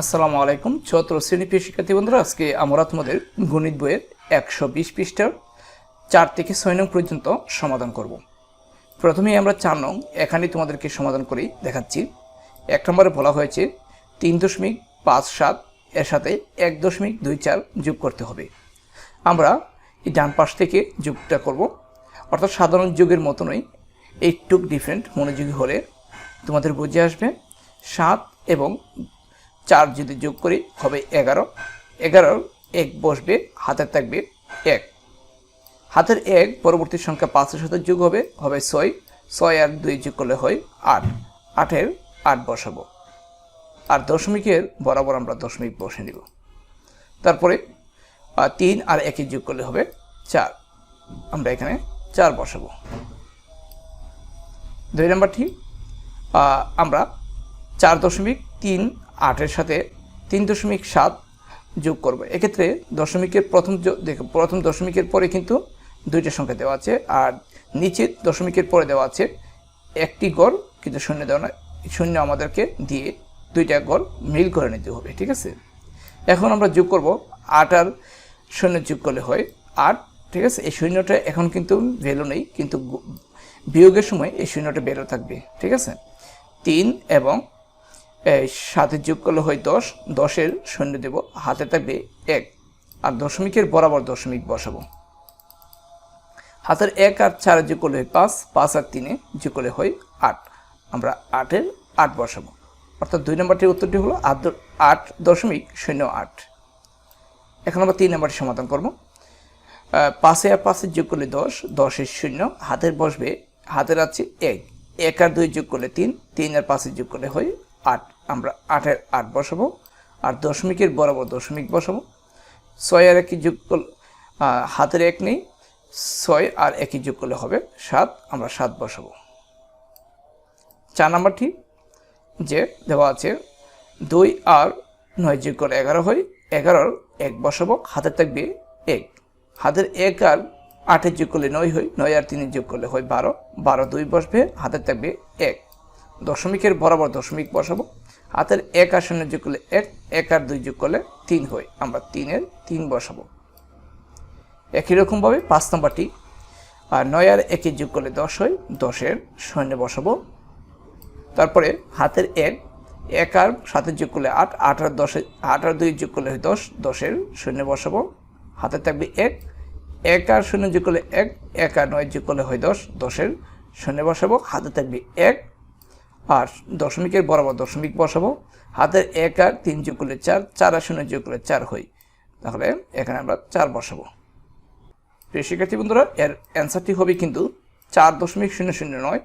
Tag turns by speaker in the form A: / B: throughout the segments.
A: আসসালামু আলাইকুম। চতুর শ্রেণি প্রিয় শিক্ষার্থী বন্ধুরা, আজকে আমরা তোমাদের গণিত বইয়ের একশো বিশ পৃষ্ঠার চার থেকে ছয় নং পর্যন্ত সমাধান করব। প্রথমেই আমরা চার নং এখানে তোমাদেরকে সমাধান করেই দেখাচ্ছি। এক নম্বরে বলা হয়েছে, তিন দশমিক পাঁচ সাত, এর সাথে এক দশমিক দুই চার যোগ করতে হবে। আমরা এই ডান পাশ থেকে যোগটা করব। অর্থাৎ সাধারণ যুগের মতনই একটু ডিফারেন্ট মনোযোগী হলে তোমাদের বুঝে আসবে, সাত এবং চার যদি যোগ করি, হবে এগারো। এগারো এক বসবে, হাতের থাকবে এক। হাতের এক, পরবর্তী সংখ্যা পাঁচের সাথে যোগ হবে হবে ছয়। ছয় আর দুই যোগ করলে হয় আট। আটের আট বসাবো। আর দশমিকের বরাবর আমরা দশমিক বসে নিব। তারপরে তিন আর একে যোগ করলে হবে চার। আমরা এখানে চার বসাবো। দুই নম্বরটি আমরা চার দশমিক তিন আটের সাথে তিন দশমিক সাত যোগ করব। এক্ষেত্রে দশমিকের প্রথম দেখো, প্রথম দশমিকের পরে কিন্তু দুইটা সংখ্যা দেওয়া আছে, আর নিচে দশমিকের পরে দেওয়া আছে একটি গড়, কিন্তু শূন্য দেওয়া নয়। শূন্য আমাদেরকে দিয়ে দুইটা গড় মিল করে নিতে হবে, ঠিক আছে? এখন আমরা যোগ করব, আট আর শূন্য যোগ করলে হয় আট, ঠিক আছে? এই শূন্যটা এখন কিন্তু ভ্যালু নেই, কিন্তু বিয়োগের সময় এই শূন্যটা বেরো থাকবে, ঠিক আছে? তিন এবং সাথে যোগ করলে হয় দশ, দশের শূন্য দেব, হাতে থাকবে এক। আর দশমিকের বরাবর দশমিক বসাবো। হাতের এক আর চারে যোগ করলে হয় পাঁচ পাঁচ আর তিনে যোগ করলে হয় আট। আমরা আটের আট বসাবো। অর্থাৎ দুই নম্বরটির উত্তরটি হলো আট আট দশমিক শূন্য আট। এখন আমরা তিন নম্বরটি সমাধান করব। পাঁচে আর পাঁচে যোগ করলে দশ, দশের শূন্য, হাতের বসবে, হাতের আছে এক। এক আর দুই যোগ করলে তিন তিন আর পাঁচে যোগ করলে হয় আট। আমরা আটের আট বসাবো আর দশমিকের বরাবর দশমিক বসাবো। ছয় আর একই যোগ করলে হাতের এক নেই। ছয় আর একই যোগ করলে হবে সাত, আমরা সাত বসাবো। চার নাম্বারটি যে দেওয়া আছে, দুই আর নয় যোগ করে এগারো হয়, এগারোর এক বসাবো, হাতের থাকবে এক। হাতের এক আর আটের যোগ করলে নয় হয়, নয় আর তিনের যোগ করলে হয় বারো। বারো দুই বসবে, হাতের থাকবে এক। দশমিকের বরাবর দশমিক বসাবো। হাতের এক আর শূন্য যোগ করলে এক এক আর দুই যোগ করলে তিন হয়। আমরা তিনের তিন বসাবো। একই রকমভাবে পাঁচ নম্বরটি, আর নয় আর একে যোগ করলে দশ হয়, দশের শূন্য বসাবো। তারপরে হাতের এক এক আর সাথে যোগ করলে আট আট আর দশে আট আর দুই যোগ করলে হয় দশ, দশের শূন্য বসাবো। হাতে থাকবে এক এক আর শূন্য যোগ করলে এক এক আর নয় যোগ করলে হয় দশ, দশের শূন্য বসাবো। হাতে থাকবে এক আর দশমিকের বরাবর দশমিক বসাবো। হাতের এক আর তিন যোগ করলে চার চার আর শূন্য যোগ করলে চার হয় তাহলে এখানে আমরা চার বসাবো। প্রিয় শিক্ষার্থী বন্ধুরা, এর অ্যান্সারটি হবে কিন্তু চার দশমিক শূন্য শূন্য নয়,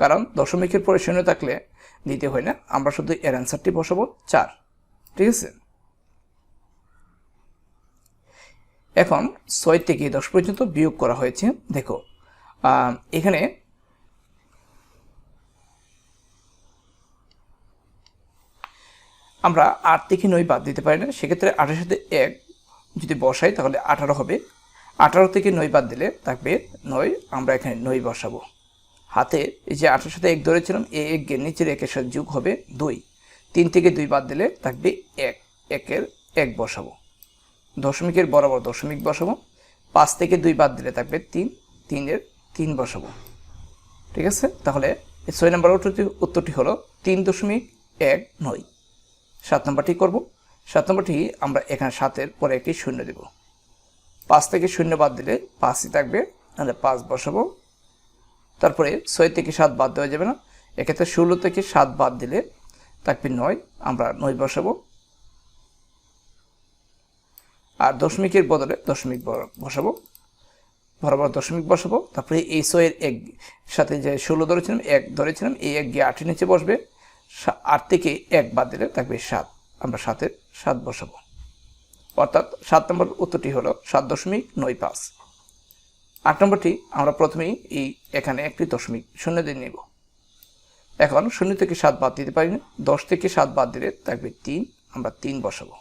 A: কারণ দশমিকের পরে শূন্য থাকলে দিতে হয় না। আমরা শুধু এর অ্যান্সারটি বসাবো চার। ঠিক আছে? এখন ছয় থেকে দশ পর্যন্ত বিয়োগ করা হয়েছে। দেখো এখানে আমরা আট থেকে নয় বাদ দিতে পারি না। সেক্ষেত্রে আটের সাথে এক যদি বসাই, তাহলে আঠারো হবে। আঠারো থেকে নয় বাদ দিলে থাকবে নয়। আমরা এখানে নয় বসাবো। হাতে এই যে আঠারোর সাথে এক ধরেছিলাম, এ এক গের নিচের একের সাথে যোগ হবে দুই। তিন থেকে দুই বাদ দিলে থাকবে এক। একের এক বসাবো। দশমিকের বরাবর দশমিক বসাবো। পাঁচ থেকে দুই বাদ দিলে থাকবে তিন। তিনের তিন বসাবো। ঠিক আছে? তাহলে ছয় নম্বর উত্তরটি হলো তিন দশমিক এক নয়। সাত নম্বরটি করব। সাত নম্বরটি আমরা এখানে সাতের পরে একটি শূন্য দেব। পাঁচ থেকে শূন্য বাদ দিলে পাঁচই থাকবে তাহলে পাঁচ বসাবো। তারপরে ছয় থেকে সাত বাদ দেওয়া যাবে না। এক্ষেত্রে ষোলো থেকে সাত বাদ দিলে থাকবে নয়, আমরা নয় বসাবো। আর দশমিকের বদলে দশমিক বসাবো। বরাবর দশমিক বসাবো। তারপরে এই ছয়ের এক সাথে যে ষোলো ধরেছিলাম, এক ধরেছিলাম, এই এক গিয়ে আটের নিচে বসবে। আট থেকে এক বাদ দিলে থাকবে সাত। আমরা সাতের সাত বসাবো। অর্থাৎ সাত নম্বর উত্তরটি হলো সাত দশমিক নয় পাঁচ। আট নম্বরটি আমরা প্রথমেই এই এখানে একটি দশমিক শূন্য দিয়ে নেব। এখন শূন্য থেকে সাত বাদ দিতে পারি না। দশ থেকে সাত বাদ দিলে থাকবে তিন। আমরা তিন বসাবো।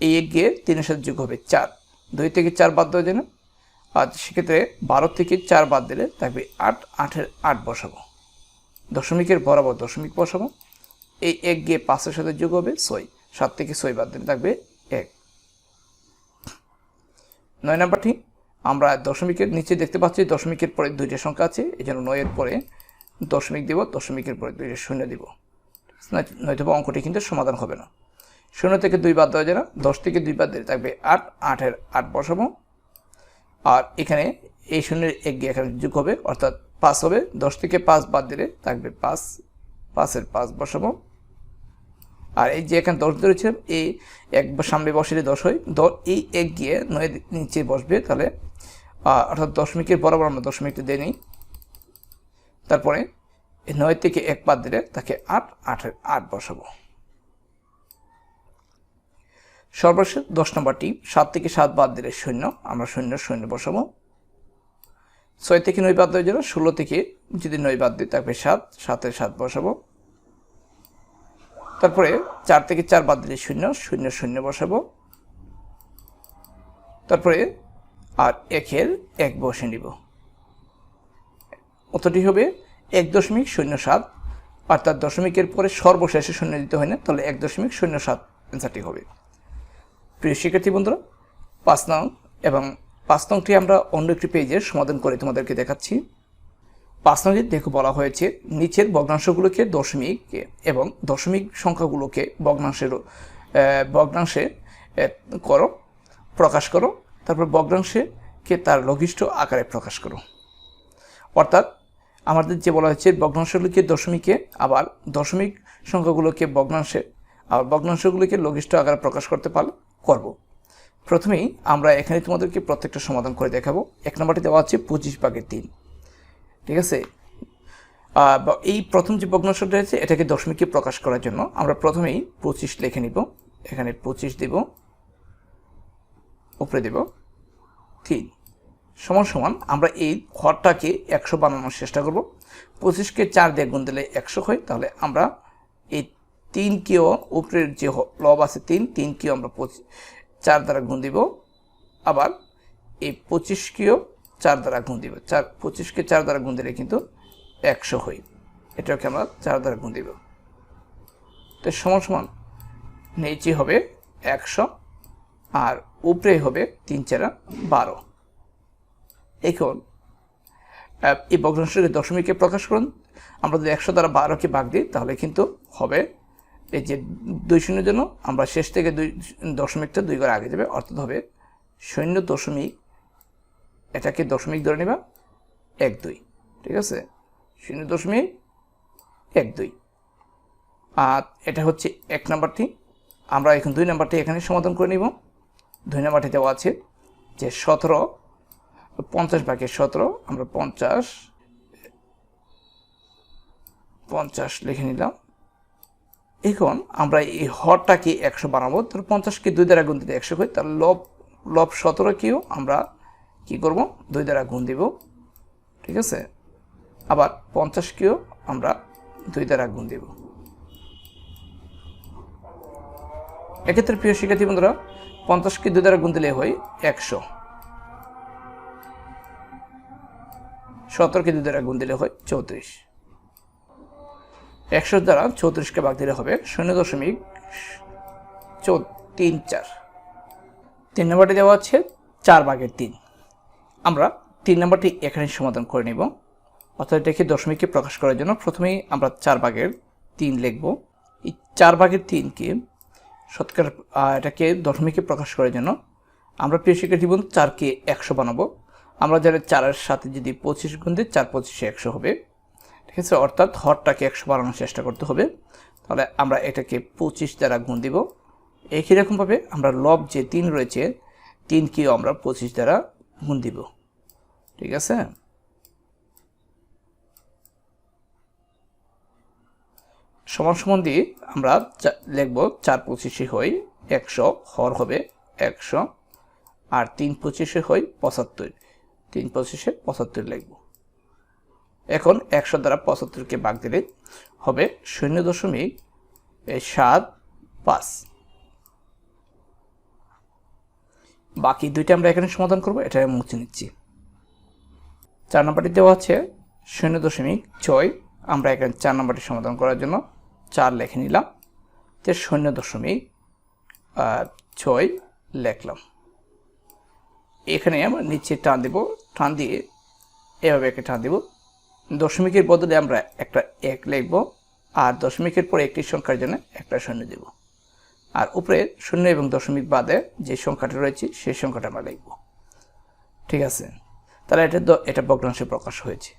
A: এই এক গিয়ে তিনের সাথে যোগ হবে চার। দুই থেকে চার বাদ দেওয়া যায় না। আর সেক্ষেত্রে বারো থেকে চার বাদ দিলে থাকবে আট। আটের আট বসাবো। দশমিকের বরাবর দশমিক বসাবো। এই এক গিয়ে পাঁচের সাথে যোগ হবে ছয়। সাত থেকে ছয় বাদ দিন থাকবে এক। নয় নাম্বারটি, আমরা দশমিকের নিচে দেখতে পাচ্ছি দশমিকের পরে দুইটা সংখ্যা আছে, এই জন্য নয়ের পরে দশমিক দিব, দশমিকের পরে দুইটা শূন্য দিব। নয়তো অঙ্কটি কিন্তু সমাধান হবে না। শূন্য থেকে দুই বাদ দেওয়া যায় না, দশ থেকে দুই বাদ দিলে থাকবে আট, আটের আট বসাবো। আর এখানে এই শূন্যের এক গিয়ে এখানে যোগ হবে, অর্থাৎ পাঁচ হবে, দশ থেকে পাঁচ বাদ দিলে থাকবে পাঁচ পাঁচের পাঁচ বসাবো। আর এই যে এখানে দশ ধরেছিলাম এই এক সামনে বসলে দশ হয়। এই এক গিয়ে নয় নিচে বসবে তাহলে অর্থাৎ দশমিকের বরাবর আমরা দশমিকটা দিয়ে নিই। তারপরে নয় থেকে এক বাদ দিলে তাকে আট, আটের আট বসাবো। সর্বশেষ দশ নম্বরটি, সাত থেকে সাত বাদ দিলে শূন্য, আমরা শূন্য শূন্য বসাবো। ছয় থেকে নয় বাদ দেওয়া যাবে ষোলো থেকে যদি নয় বাদ দিই তারপরে সাত সাতের সাত বসাবো। তারপরে চার থেকে চার বাদ দিলে শূন্য শূন্য শূন্য বসাবো। তারপরে আর একের এক বসে নিব। অতটি হবে এক দশমিক শূন্য সাত। অর্থাৎ দশমিকের পরে সর্বশেষে শূন্য দিতে হয় না, তাহলে এক দশমিক শূন্য সাত অ্যান্সারটি হবে। প্রিয় শিক্ষার্থী বন্ধুরা, পাঁচ নং এবং পাঁচ নংটি আমরা অন্য একটি পেজের সমাধান করে তোমাদেরকে দেখাচ্ছি। পাঁচ নংয়ে দেখো বলা হয়েছে, নিচের ভগ্নাংশগুলোকে দশমিক এবং দশমিক সংখ্যাগুলোকে ভগ্নাংশের ভগ্নাংশে করো, প্রকাশ করো, তারপর ভগ্নাংশকে তার লঘিষ্ঠ আকারে প্রকাশ করো। অর্থাৎ আমাদের যে বলা হয়েছে, ভগ্নাংশগুলোকে দশমিকে, আবার দশমিক সংখ্যাগুলোকে ভগ্নাংশে, আবার ভগ্নাংশগুলোকে লঘিষ্ঠ আকারে প্রকাশ করতে পারলে করব। প্রথমেই আমরা এখানে তোমাদেরকে প্রত্যেকটা সমাধান করে দেখাবো। এক নম্বরটি দেওয়া আছে পঁচিশ ভাগের তিন। ঠিক আছে? এই প্রথম যে ভগ্নাংশটা রয়েছে, এটাকে দশমিকে প্রকাশ করার জন্য আমরা প্রথমেই পঁচিশ লিখে নিব। এখানে পঁচিশ দিব, উপরে দেব। তিন। সমান সমান আমরা এই ঘরটাকে একশো বানানোর চেষ্টা করব। পঁচিশকে চার দিয়ে গুণ দিলে একশো হয়, তাহলে আমরা এই তিনকেও উপরের যে লব আছে তিন, তিনকেও আমরা চার দ্বারা গুণ দিব, আবার এই পঁচিশকেও চার দ্বারা গুণ দিব। চার, পঁচিশকে চার দ্বারা গুণ দিলে কিন্তু একশো হই এটাকে আমরা চার দ্বারা গুণ দিব। তো সমান সমান নিচে হবে একশো আর উপরে হবে তিন চারা বারো। এখন এই ভগ্নাংশকে দশমিকে প্রকাশ করুন। আমরা যদি একশো দ্বারা বারোকে ভাগ দিই, তাহলে কিন্তু হবে এই যে দুই শূন্যের জন্য আমরা শেষ থেকে দুই, দশমিকটা দুই করে আগে যাবে, অর্থাৎ হবে শূন্য দশমিক, এটাকে দশমিক ধরে নেবা, এক দুই, ঠিক আছে? শূন্য দশমিক, এক দুই। আর এটা হচ্ছে এক নাম্বারটি। আমরা এখন দুই নাম্বারটি এখানে সমাধান করে নিব। দুই নাম্বারটি দেওয়া আছে যে সতেরো, পঞ্চাশ ভাগের সতেরো, আমরা পঞ্চাশ পঞ্চাশ লিখে নিলাম। এখন আমরা এই হরটাকে একশো বানাবো তাহলে পঞ্চাশকে দুই দ্বারা গুণ দিতে একশো হয় তাহলে লব লব সতেরোকেও আমরা কি করব? দুই দ্বারা গুণ দিব, ঠিক আছে? আবার পঞ্চাশকেও আমরা দুই দ্বারা গুণ দিব। এক্ষেত্রে প্রিয় শিক্ষার্থী বন্ধুরা, পঞ্চাশকে দুই দ্বারা গুণ দিলে হয় একশো। সতেরোকে দুই দ্বারা গুণ দিলে হয় চৌত্রিশ। একশো দ্বারা চৌত্রিশকে ভাগ দিলে হবে শূন্য দশমিক তিন চার। তিন নম্বরটি দেওয়া হচ্ছে চার ভাগের তিন। আমরা তিন নম্বরটি এখানে সমাধান করে নিব। অর্থাৎ এটাকে দশমিককে প্রকাশ করার জন্য প্রথমেই আমরা চার ভাগের তিন লিখব। এই চার ভাগের তিনকে শতকরা এটাকে দশমিকে প্রকাশ করার জন্য আমরা প্রিয় শিক্ষার্থী বন্ধু চারকে একশো বানাবো। আমরা যারা চারের সাথে যদি পঁচিশ গুণ দিই, চার পঁচিশে একশো হবে। ঠিক আছে অর্থাৎ হরটাকে একশো বাড়ানোর চেষ্টা করতে হবে। তাহলে আমরা এটাকে পঁচিশ দ্বারা গুণ দিব। একই রকমভাবে আমরা লব যে তিন রয়েছে, তিনকেও আমরা পঁচিশ দ্বারা গুণ দিব। ঠিক আছে? সমান সমান দিয়ে আমরা লিখব চার পঁচিশে হই একশো, হর হবে একশো, আর তিন পঁচিশে হই পঁচাত্তর। তিন পঁচিশে পঁচাত্তর লিখব। এখন একশো দ্বারা পঁচাত্তরকে বাগ দিলে হবে শূন্য দশমিক সাত, পাঁচ। বাকি দুইটা আমরা এখানে সমাধান করব, এটা আমি মুছে নিচ্ছি। চার নম্বরটি দেওয়া আছে, শূন্য দশমিক ছয়। আমরা এখানে চার নম্বরটি সমাধান করার জন্য চার লেখে নিলাম, তে শূন্য দশমিক ছয় লেখলাম। এখানে আমরা নিচে টান দেব, টান দিয়ে এভাবে একটা টান দেব দশমিকের বদলে আমরা একটা এক লিখব আর দশমিকের পরে একটি সংখ্যার জন্য একটা শূন্য দেব। আর উপরে শূন্য এবং দশমিক বাদে যে সংখ্যাটা রয়েছে সেই সংখ্যাটা আমরা লিখব। ঠিক আছে? তাহলে এটা এটা ভগ্নাংশে প্রকাশ হয়েছে।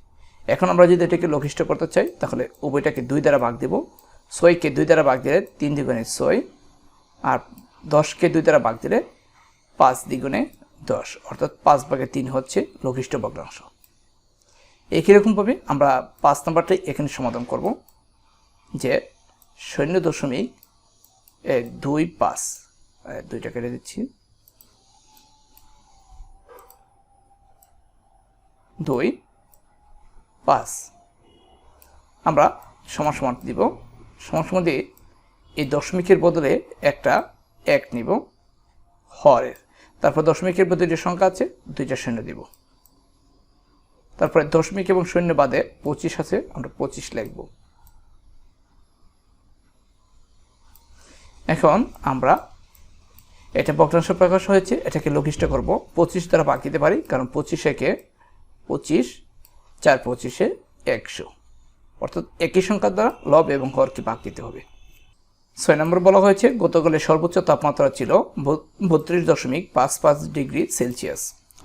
A: এখন আমরা যদি এটাকে লঘিষ্ঠ করতে চাই, তাহলে উভয়টাকে দুই দ্বারা ভাগ দেব। ছয়কে দুই দ্বারা ভাগ দিলে তিন দ্বিগুণে ছয় আর দশকে দুই দ্বারা ভাগ দিলে পাঁচ দ্বিগুণে দশ। অর্থাৎ পাঁচ ভাগে তিন হচ্ছে লঘিষ্ঠ ভগ্নাংশ। একই রকমভাবে আমরা পাঁচ নম্বরটাই এখানে সমাধান করব, যে শূন্য দশমিক দুই পাঁচ। দুইটা কেটে দিচ্ছি। দুই পাঁচ। আমরা সমান সমান দিব। সমান সমান দিয়ে এই দশমিকের বদলে একটা এক নিব। হরের। তারপর দশমিকের বদলে যে সংখ্যা আছে, দুইটা শূন্য দিব। তারপরে দশমিক এবং শূন্য বাদে পঁচিশ আছে, আমরা পঁচিশ লিখব। এখন আমরা এটা ভগ্নাংশ প্রকাশ হয়েছে, এটাকে লঘিষ্ঠ করব। পঁচিশ দ্বারা ভাগ দিতে পারি, কারণ পঁচিশ একে পঁচিশ, চার পঁচিশে একশো। অর্থাৎ একই সংখ্যার দ্বারা লব এবং হরকে ভাগ দিতে হবে। ছয় নম্বর বলা হয়েছে, গতকালের সর্বোচ্চ তাপমাত্রা ছিল বত্রিশ দশমিক পাঁচ পাঁচ ডিগ্রি সেলসিয়াস।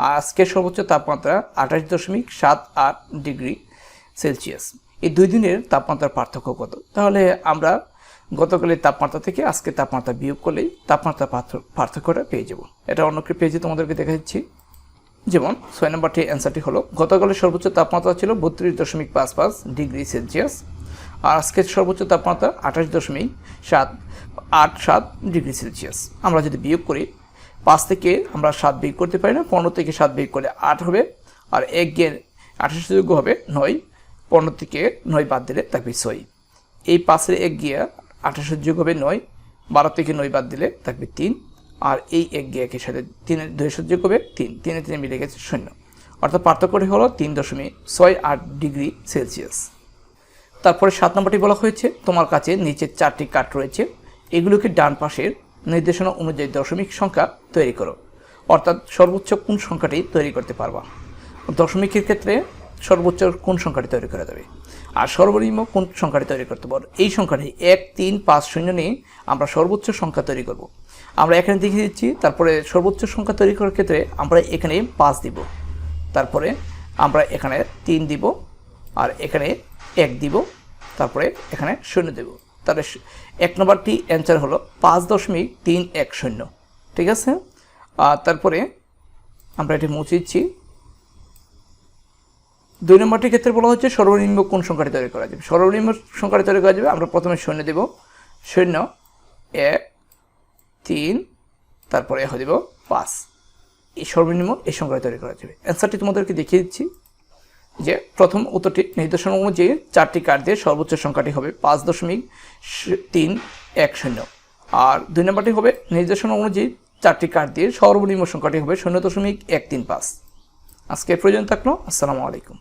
A: আজকের সর্বোচ্চ তাপমাত্রা আঠাশ দশমিক সাত আট ডিগ্রি সেলসিয়াস। এই দুই দিনের তাপমাত্রার পার্থক্য কত? তাহলে আমরা গতকালের তাপমাত্রা থেকে আজকের তাপমাত্রা বিয়োগ করলেই তাপমাত্রা পার্থক্যটা পেয়ে যাব। এটা অন্য একটি পেজে তোমাদেরকে দেখা দিচ্ছি। যেমন, ছয় নম্বরটি অ্যান্সারটি হলো, গতকালের সর্বোচ্চ তাপমাত্রা ছিল বত্রিশ দশমিক পাঁচ পাঁচ ডিগ্রি সেলসিয়াস আর আজকের সর্বোচ্চ তাপমাত্রা আঠাশ দশমিক সাত, আট সাত ডিগ্রি সেলসিয়াস। আমরা যদি বিয়োগ করি পাঁচ থেকে আমরা সাত বিয়োগ করতে পারি না, পনেরো থেকে সাত বিয়োগ করলে আট হবে, আর এক গিয়ে আঠাশ যোগ্য হবে নয়, পনেরো থেকে নয় বাদ দিলে থাকবে ছয়। এই পাঁচের এক গিয়া আঠাশের যোগ হবে নয়, বারো থেকে নয় বাদ দিলে থাকবে তিন, আর এই এক গিয়া একের সাথে তিনের দুই যোগ হবে তিন, তিনে তিনে মিলে গেছে শূন্য। অর্থাৎ পার্থক্যটি হলো তিন দশমিক ছয় আট ডিগ্রি সেলসিয়াস। তারপরে সাত নম্বরটি বলা হয়েছে, তোমার কাছে নিচে চারটি কাঠ রয়েছে, এগুলোকে ডান পাশের নির্দেশনা অনুযায়ী দশমিক সংখ্যা তৈরি করো। অর্থাৎ সর্বোচ্চ কোন সংখ্যাটি তৈরি করতে পারবা? দশমিকের ক্ষেত্রে সর্বোচ্চ কোন সংখ্যাটি তৈরি করা যাবে আর সর্বনিম্ন কোন সংখ্যাটি তৈরি করতে পারব এই সংখ্যাটি এক, তিন, পাঁচ, শূন্য নিয়ে আমরা সর্বোচ্চ সংখ্যা তৈরি করব। আমরা এখানে দেখিয়ে দিচ্ছি, তারপরে সর্বোচ্চ সংখ্যা তৈরি করার ক্ষেত্রে আমরা এখানে পাঁচ দিব। তারপরে আমরা এখানে তিন দিব, আর এখানে এক দিব, তারপরে এখানে শূন্য দেব। তাহলে এক নম্বরটি অ্যান্সার হলো পাঁচ দশমিক তিন এক শূন্য। ঠিক আছে? আর তারপরে আমরা এটি মুছে দিচ্ছি। দুই নম্বরটির ক্ষেত্রে বলা হচ্ছে সর্বনিম্ন কোন সংখ্যাটি তৈরি করা যাবে? সর্বনিম্ন সংখ্যাটি তৈরি করা যাবে, আমরা প্রথমে শূন্য দেব। শূন্য, এক, তিন, তারপরে হয়ে দেব পাঁচ। এই সর্বনিম্ন এই সংখ্যাটি তৈরি করা যাবে। অ্যান্সারটি তোমাদেরকে দেখিয়ে দিচ্ছি। যে প্রথম উত্তরটি নির্দেশনা অনুযায়ী চারটি কার্ড দিয়ে সর্বোচ্চ সংখ্যাটি হবে পাঁচ দশমিক তিন এক শূন্য। আর দুই নম্বরটি হবে নির্দেশনা অনুযায়ী চারটি কার্ড দিয়ে সর্বনিম্ন সংখ্যাটি হবে শূন্য দশমিক এক তিন পাঁচ। আজকে প্রয়োজন থাকল। আসসালামু আলাইকুম।